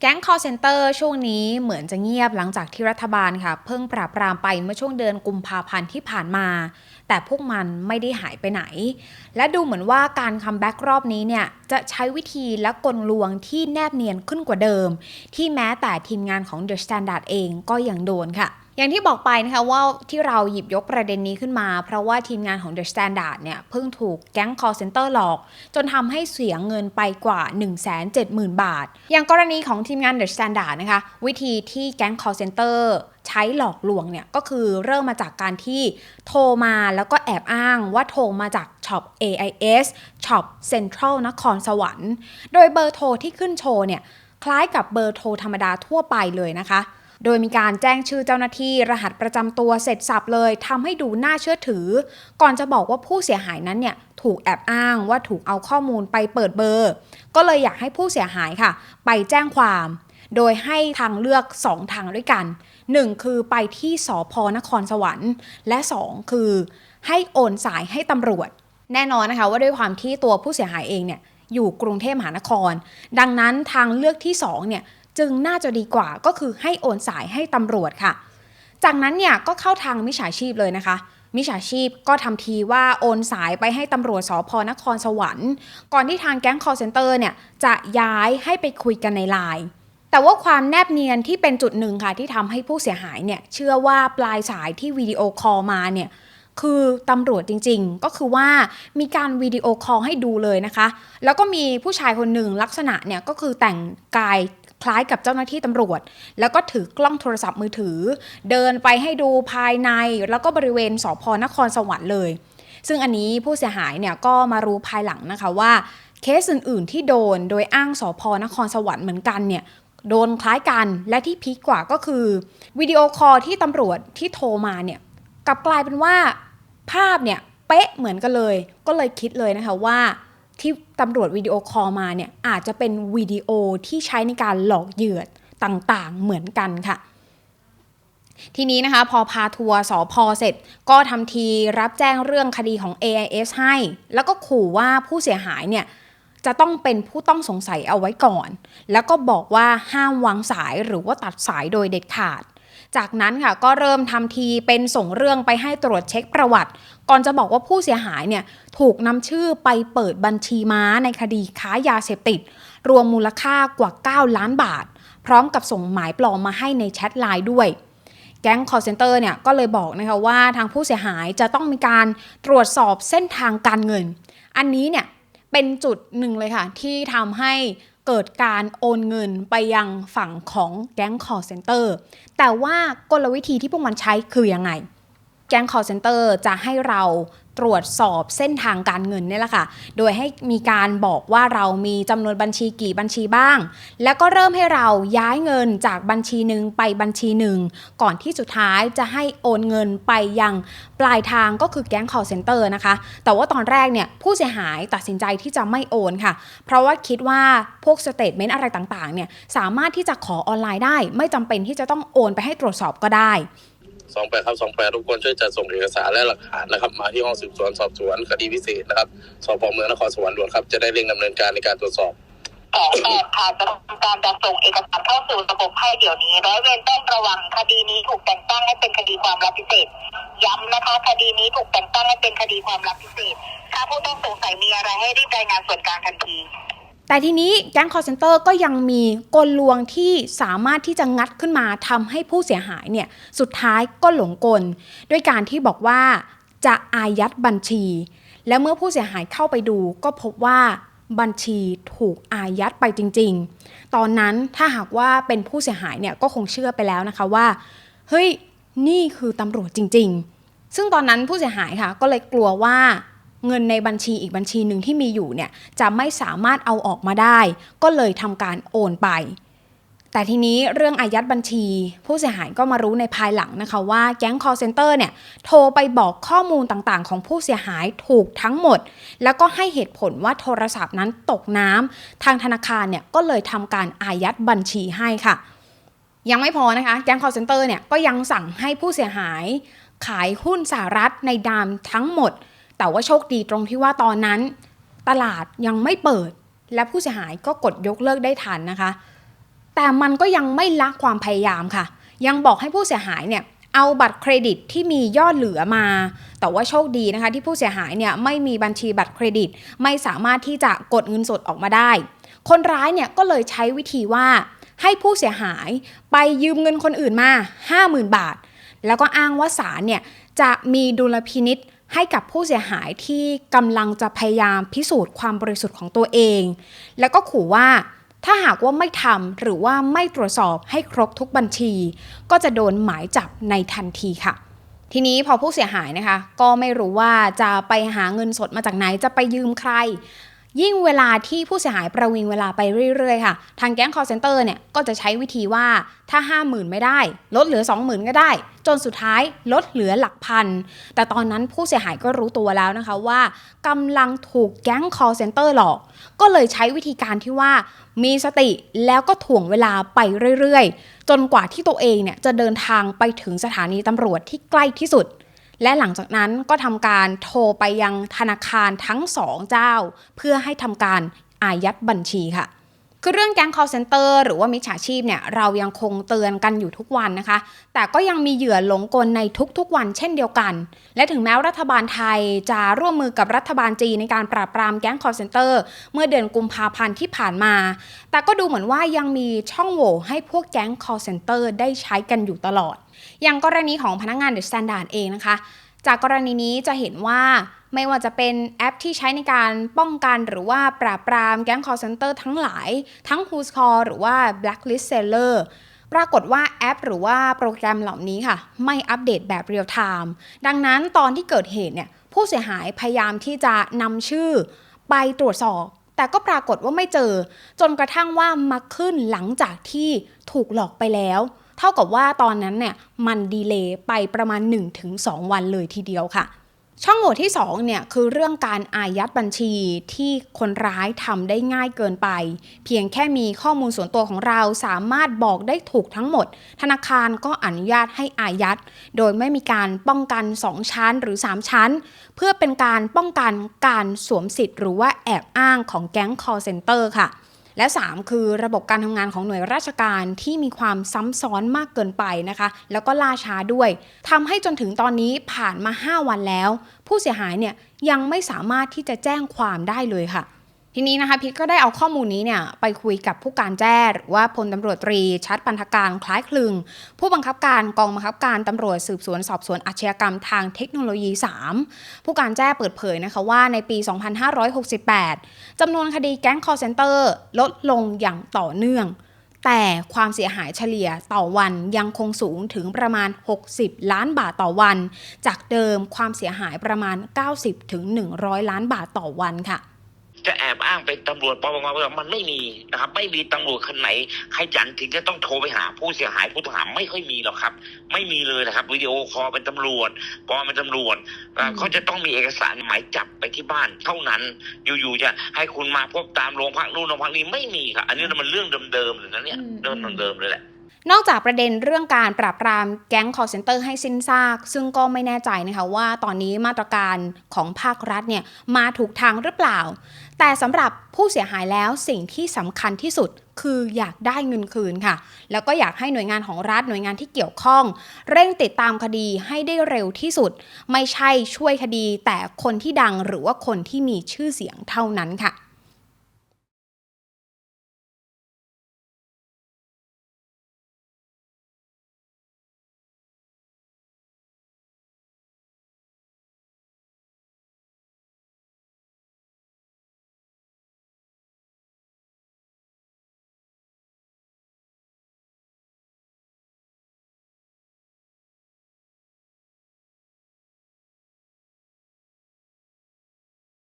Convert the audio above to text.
แก๊ง call center ช่วงนี้เหมือนจะเงียบหลังจากที่รัฐบาลค่ะ เพิ่งปราบปรามไปเมื่อช่วงเดือนกุมภาพันธ์ที่ผ่านมา แต่พวกมันไม่ได้หายไปไหน และดูเหมือนว่าการคัมแบ็กรอบนี้เนี่ย จะใช้วิธีและกลลวงที่แนบเนียนขึ้นกว่าเดิม ที่แม้แต่ทีมงานของ The Standard เองก็ยังโดนค่ะ อย่างที่บอกไปนะคะว่าที่เราหยิบยกประเด็นนี้ขึ้นมา เพราะว่าทีมงานของ The Standard เนี่ยเพิ่งถูกแก๊ง call center หลอก จนทำให้เสียเงินไปกว่า 170,000 บาท อย่างกรณีของทีมงาน The Standard นะคะวิธีที่แก๊ง call center ใช้หลอกลวงเนี่ยก็คือเริ่มมาจากการที่โทรมาแล้วก็แอบอ้างว่าโทรมาจากช็อป AIS ช็อป Central นครสวรรค์ โดยเบอร์โทรที่ขึ้นโชว์เนี่ยคล้ายกับเบอร์โทรธรรมดาทั่วไปเลยนะคะ โดยมีการแจ้งชื่อเจ้าหน้าที่รหัสประจำตัวเสร็จสับเลยทำให้ดูน่าเชื่อถือ ก่อนจะบอกว่าผู้เสียหายนั้นเนี่ยถูกแอบอ้างว่าถูกเอาข้อมูลไปเปิดเบอร์ ก็เลยอยากให้ผู้เสียหายค่ะ ไปแจ้งความ โดยให้ทางเลือก 2 ทางด้วยกัน 1 คือไปที่สพนครสวรรค์ และ 2 คือ ให้โอนสายให้ตำรวจ แน่นอนนะคะว่าด้วยความที่ตัวผู้เสียหายเองเนี่ยอยู่กรุงเทพมหานคร ดังนั้นทางเลือกที่2เนี่ย จึงน่าจะดีกว่าก็คือให้โอนสายให้ตำรวจค่ะ จากนั้นเนี่ยก็เข้าทางมิจฉาชีพเลยนะคะมิจฉาชีพก็ทำทีว่าโอนสายไปให้ตำรวจสพนครสวรรค์ก่อนที่ทางแก๊ง call center เนี่ยจะย้ายให้ไปคุยกันในไลน์แต่ว่าความแนบเนียนที่เป็นจุดหนึ่งค่ะที่ทำให้ผู้เสียหายเนี่ยเชื่อว่าปลายสายที่วิดีโอคอลมาเนี่ยคือตำรวจจริงๆ ก็คือว่ามีการวิดีโอคอลให้ดูเลยนะคะ แล้วก็มีผู้ชายคนหนึ่งลักษณะเนี่ยก็คือแต่งกาย คล้ายกับเจ้าหน้าที่ตำรวจ แล้วก็ถือกล้องโทรศัพท์มือถือ เดินไปให้ดูภายใน แล้วก็บริเวณสพนครสวรรค์เลย ซึ่งอันนี้ผู้เสียหายเนี่ยก็มารู้ภายหลังนะคะว่าเคสอื่น ๆ ที่โดนโดยอ้างสพนครสวรรค์เหมือนกันเนี่ยโดนคล้ายกันและที่พีคกว่าก็คือวิดีโอคอลที่ตำรวจที่โทรมาเนี่ยกลับกลายเป็นว่าภาพเนี่ยเป๊ะเหมือนกันเลย ก็เลยคิดเลยนะคะว่า ที่ตำรวจวิดีโอคอลมาเนี่ยอาจจะเป็นวิดีโอที่ใช้ในการหลอกเหยื่อต่างๆเหมือนกันค่ะทีนี้นะคะพอพาทัวร์สอพอเสร็จ ก็ทำทีรับแจ้งเรื่องคดีของ AIS ให้ แล้วก็ขู่ว่าผู้เสียหายเนี่ยจะต้องเป็นผู้ต้องสงสัยเอาไว้ก่อน แล้วก็บอกว่าห้ามวางสายหรือว่าตัดสายโดยเด็ดขาด จากนั้นค่ะก็เริ่มทำทีเป็นส่งเรื่องไปให้ตรวจเช็คประวัติ ก่อนจะบอกว่าผู้เสียหายเนี่ยถูกนำชื่อไปเปิดบัญชีม้าในคดีค้ายาเสพติด รวมมูลค่ากว่า 9 ล้านบาท พร้อมกับส่งหมายปลอมมาให้ในแชทไลน์ด้วยแก๊ง call center เนี่ยก็เลยบอกนะคะว่าทางผู้เสียหายจะต้องมีการตรวจสอบเส้นทางการเงิน อันนี้เนี่ยเป็นจุดหนึ่งเลยค่ะที่ทำให้ เกิดการโอนเงินไปยังฝั่งของแก๊งคอร์เซนเตอร์แต่ว่ากลวิธีที่พวกมันใช้คือยังไง แก๊งคอร์เซนเตอร์จะให้เรา ตรวจสอบเส้นทางการเงินเนี่ยแหละค่ะ โดยให้มีการบอกว่าเรามีจำนวนบัญชีกี่บัญชีบ้าง แล้วก็เริ่มให้เราย้ายเงินจากบัญชีหนึ่งไปบัญชีหนึ่ง ก่อนที่สุดท้ายจะให้โอนเงินไปยังปลายทางก็คือแก๊ง call center นะคะ แต่ว่าตอนแรกเนี่ยผู้เสียหายตัดสินใจที่จะไม่โอนค่ะ เพราะว่าคิดว่าพวกสเตทเมนต์อะไรต่างๆเนี่ยสามารถที่จะขอออนไลน์ได้ ไม่จำเป็นที่จะต้องโอนไปให้ตรวจสอบก็ได้ สองแปดครับสองแปดทุกคนช่วยจัดส่งเอกสารและหลักฐานนะครับ มาที่ห้องสืบสวนสอบสวนคดีพิเศษนะครับสพเมืองนครสวรรค์ด่วนครับ จะได้เร่งดำเนินการในการตรวจสอบแปดแปดค่ะจะทำการจัดส่งเอกสารเข้าสู่ระบบให้เดี๋ยวนี้ร้อยเวรต้องระวังคดีนี้ถูกแต่งตั้งให้เป็นคดีความลับพิเศษ ย้ำนะคะ คดีนี้ถูกแต่งตั้งให้เป็นคดีความลับพิเศษ ถ้าผู้ต้องสงสัยมีอะไรให้รีบรายงานส่วนกลางทันที แต่ทีนี้แก๊ง call center ก็ยังมีกลลวงที่สามารถที่จะงัดขึ้นมาทำให้ผู้เสียหายเนี่ยสุดท้ายก็หลงกล ด้วยการที่บอกว่าจะอายัดบัญชี และเมื่อผู้เสียหายเข้าไปดู ก็พบว่าบัญชีถูกอายัดไปจริง ๆ ตอนนั้นถ้าหากว่าเป็นผู้เสียหายเนี่ยก็คงเชื่อไปแล้วนะคะว่าเฮ้ยนี่คือตำรวจจริง ๆ ซึ่งตอนนั้นผู้เสียหายค่ะก็เลยกลัวว่า เงินในบัญชีอีกบัญชีหนึ่งที่มีอยู่เนี่ยจะไม่สามารถเอาออกมาได้ ก็เลยทำการโอนไป แต่ทีนี้เรื่องอายัดบัญชี ผู้เสียหายก็มารู้ในภายหลังนะคะว่าแก๊ง call center เนี่ยโทรไปบอกข้อมูลต่างๆ ของผู้เสียหายถูกทั้งหมด แล้วก็ให้เหตุผลว่าโทรศัพท์นั้นตกน้ำทางธนาคารเนี่ยก็เลยทำการอายัดบัญชีให้ค่ะยังไม่พอนะคะแก๊ง call center เนี่ยก็ยังสั่งให้ผู้เสียหายขายหุ้นสหรัฐในดามทั้งหมด แต่ว่าโชคดีตรงที่ว่าตอนนั้น ตลาดยังไม่เปิด และผู้เสียหายก็กดยกเลิกได้ทันนะคะ แต่มันก็ยังไม่ละความพยายามค่ะ ยังบอกให้ผู้เสียหายเนี่ยเอาบัตรเครดิตที่มียอดเหลือมา แต่ว่าโชคดีนะคะที่ผู้เสียหายเนี่ยไม่มีบัญชีบัตรเครดิต ไม่สามารถที่จะกดเงินสดออกมาได้ คนร้ายเนี่ยก็เลยใช้วิธีว่าให้ผู้เสียหายไปยืมเงินคนอื่นมา 50,000 บาท แล้วก็อ้างว่าศาลเนี่ยจะมีดุลพินิษฐ์ ให้กับผู้เสียหายที่กำลังจะพยายามพิสูจน์ความบริสุทธิ์ของตัวเอง แล้วก็ขู่ว่าถ้าหากว่าไม่ทำหรือว่าไม่ตรวจสอบให้ครบทุกบัญชี ก็จะโดนหมายจับในทันทีค่ะ ทีนี้พอผู้เสียหายนะคะ ก็ไม่รู้ว่าจะไปหาเงินสดมาจากไหนจะไปยืมใคร ยิ่งเวลาที่ผู้เสียหายประวิงเวลาไปเรื่อยๆค่ะ ทางแก๊ง call center เนี่ยก็จะใช้วิธีว่าถ้า 50,000 ไม่ได้ ลดเหลือ 20,000 ก็ได้ จนสุดท้ายลดเหลือหลักพัน แต่ตอนนั้นผู้เสียหายก็รู้ตัวแล้วนะคะว่ากำลังถูกแก๊ง call center หลอก ก็เลยใช้วิธีการที่ว่ามีสติแล้วก็ถ่วงเวลาไปเรื่อยๆ จนกว่าที่ตัวเองเนี่ยจะเดินทางไปถึงสถานีตำรวจที่ใกล้ที่สุด และหลังจากนั้นก็ทำการโทรไปยังธนาคารทั้งสองเจ้า เพื่อให้ทำการอายัดบัญชีค่ะ คือเรื่องแก๊ง call center หรือว่ามิจฉาชีพเนี่ยเรายังคงเตือนกันอยู่ทุกวันนะคะ แต่ก็ยังมีเหยื่อหลงกลในทุกๆวันเช่นเดียวกัน และถึงแม้รัฐบาลไทยจะร่วมมือกับรัฐบาลจีนในการปราบปรามแก๊ง call center เมื่อเดือนกุมภาพันธ์ที่ผ่านมา แต่ก็ดูเหมือนว่ายังมีช่องโหว่ให้พวกแก๊ง call center ได้ใช้กันอยู่ตลอด อย่างกรณีของพนักงาน The Standard เองนะคะ จากกรณีนี้จะเห็นว่าไม่ว่าจะเป็นแอปที่ใช้ในการป้องกันหรือว่าปราบปรามแก๊ง call center ทั้งหลาย ทั้ง Who's Call หรือว่า Blacklist Seller ปรากฏว่าแอปหรือว่าโปรแกรมเหล่านี้ค่ะ ไม่อัปเดตแบบเรียลไทม์ดังนั้นตอนที่เกิดเหตุเนี่ยผู้เสียหายพยายามที่จะนำชื่อไปตรวจสอบ แต่ก็ปรากฏว่าไม่เจอ จนกระทั่งว่ามาขึ้นหลังจากที่ถูกหลอกไปแล้ว เท่ากับว่าตอนนั้นเนี่ยมันดีเลย์ไปประมาณ 1-2 วันเลยทีเดียวค่ะ ช่องโหว่ที่2เนี่ยคือเรื่องการอายัดบัญชีที่คนร้ายทำได้ง่ายเกินไป เพียงแค่มีข้อมูลส่วนตัวของเราสามารถบอกได้ถูกทั้งหมด ธนาคารก็อนุญาตให้อายัด โดยไม่มีการป้องกัน 2 ชั้นหรือ 3 ชั้น เพื่อเป็นการป้องกันการสวมสิทธิ์ หรือว่าแอบอ้างของแก๊ง call center ค่ะ และ 3 คือระบบการทำงานของหน่วยราชการที่มีความซ้ำซ้อนมากเกินไปนะคะ แล้วก็ล่าช้าด้วยทำให้จนถึงตอนนี้ผ่านมา 5 วันแล้ว ผู้เสียหายเนี่ยยังไม่สามารถที่จะแจ้งความได้เลยค่ะ ทีนี้นะคะพิทก็ได้เอาข้อมูลนี้เนี่ยไปคุยกับผู้การแจ้หรือว่าพลตำรวจตรีชัดปันธการคล้ายคลึง ผู้บังคับการกองบังคับการตำรวจสืบสวนสอบสวนอาชญากรรมทางเทคโนโลยี 3 ผู้การแจ้เปิดเผยนะคะว่าในปี 2568จำนวนคดีแก๊ง call center ลดลงอย่างต่อเนื่อง แต่ความเสียหายเฉลี่ยต่อวันยังคงสูงถึงประมาณ 60 ล้านบาทต่อวัน จากเดิมความเสียหายประมาณ 90ถึง100 ล้านบาทต่อวันค่ะ จะแอบอ้างเป็นตำรวจปปงมันไม่มีนะครับ ไม่มีตำรวจคนไหนขยันถึงจะต้องโทรไปหา ผู้เสียหายผู้ต้องหาไม่ค่อยมีหรอกครับ ไม่มีเลยนะครับวิดีโอคอลเป็นตำรวจปลอมเป็นตำรวจเอ่ออืมเขาจะต้องมีเอกสารหมายจับไปที่บ้าน เท่านั้น อยู่ๆจะให้คุณมาพบตามโรงพักนู่นโรงพักนี้ไม่มีครับอันนี้มันเรื่องเดิมๆเลยนะเนี่ยอืมเรื่องเดิมๆเลยแหละ นอกจากประเด็นเรื่องการปราบปรามแก๊ง call center ให้สิ้นซาก ซึ่งก็ไม่แน่ใจนะคะว่าตอนนี้มาตรการของภาครัฐเนี่ยมาถูกทางหรือเปล่า แต่สำหรับผู้เสียหายแล้วสิ่งที่สำคัญที่สุดคืออยากได้เงินคืนค่ะ แล้วก็อยากให้หน่วยงานของรัฐหน่วยงานที่เกี่ยวข้อง เร่งติดตามคดีให้ได้เร็วที่สุด ไม่ใช่ช่วยคดีแต่คนที่ดังหรือว่าคนที่มีชื่อเสียงเท่านั้นค่ะ